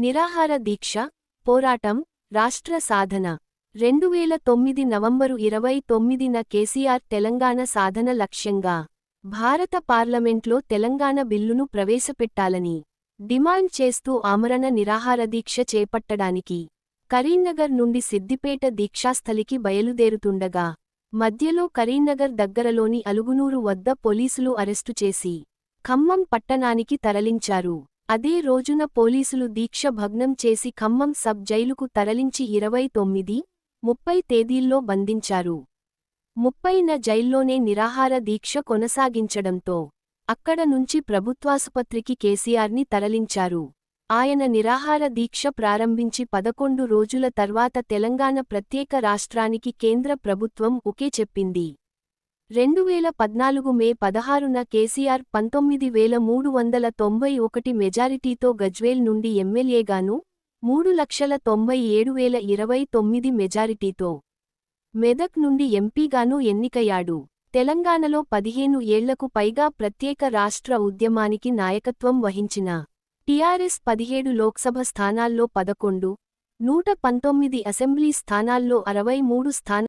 నిరాహార దీక్ష పోరాటం రాష్ట్ర సాధన. రెండువేల తొమ్మిది నవంబరు ఇరవై తొమ్మిదిన కేసీఆర్ తెలంగాణ సాధన లక్ష్యంగా భారత పార్లమెంట్లో తెలంగాణ బిల్లును ప్రవేశపెట్టాలని డిమాండ్ చేస్తూ ఆమరణ నిరాహార దీక్ష చేపట్టడానికి కరీంనగర్ నుండి సిద్దిపేట దీక్షాస్థలికి బయలుదేరుతుండగా మధ్యలో కరీంనగర్ దగ్గరలోని అలుగునూరు వద్ద పోలీసులు అరెస్టు చేసి ఖమ్మం పట్టణానికి తరలించారు. అదే రోజున పోలీసులు దీక్ష భగ్నం చేసి ఖమ్మం సబ్ జైలుకు తరలించి ఇరవై తొమ్మిది ముప్పై తేదీల్లో బంధించారు. ముప్పైన జైల్లోనే నిరాహార దీక్ష కొనసాగించడంతో అక్కడ నుంచి ప్రభుత్వాసుపత్రికి కేసీఆర్ని తరలించారు. ఆయన నిరాహార దీక్ష ప్రారంభించి పదకొండు రోజుల తర్వాత తెలంగాణ ప్రత్యేక రాష్ట్రానికి కేంద్ర ప్రభుత్వం ఒకే చెప్పింది. రెండువేల పద్నాలుగు మే పదహారున కేసీఆర్ పంతొమ్మిది వేల మూడు వందల తొంభై ఒకటి మెజారిటీతో గజ్వేల్ నుండి ఎమ్మెల్యేగాను మూడు లక్షల తొంభై ఏడు వేల ఇరవై తొమ్మిది మెజారిటీతో మెదక్ నుండి ఎంపీగాను ఎన్నికయ్యాడు. తెలంగాణలో పదిహేను ఏళ్ళకు పైగా ప్రత్యేక రాష్ట్ర ఉద్యమానికి నాయకత్వం వహించిన టీఆర్ఎస్ పదిహేడు లోక్సభ స్థానాల్లో పదకొండు నూట పంతొమ్మిది అసెంబ్లీ స్థానాల్లో అరవై మూడు స్థానాలు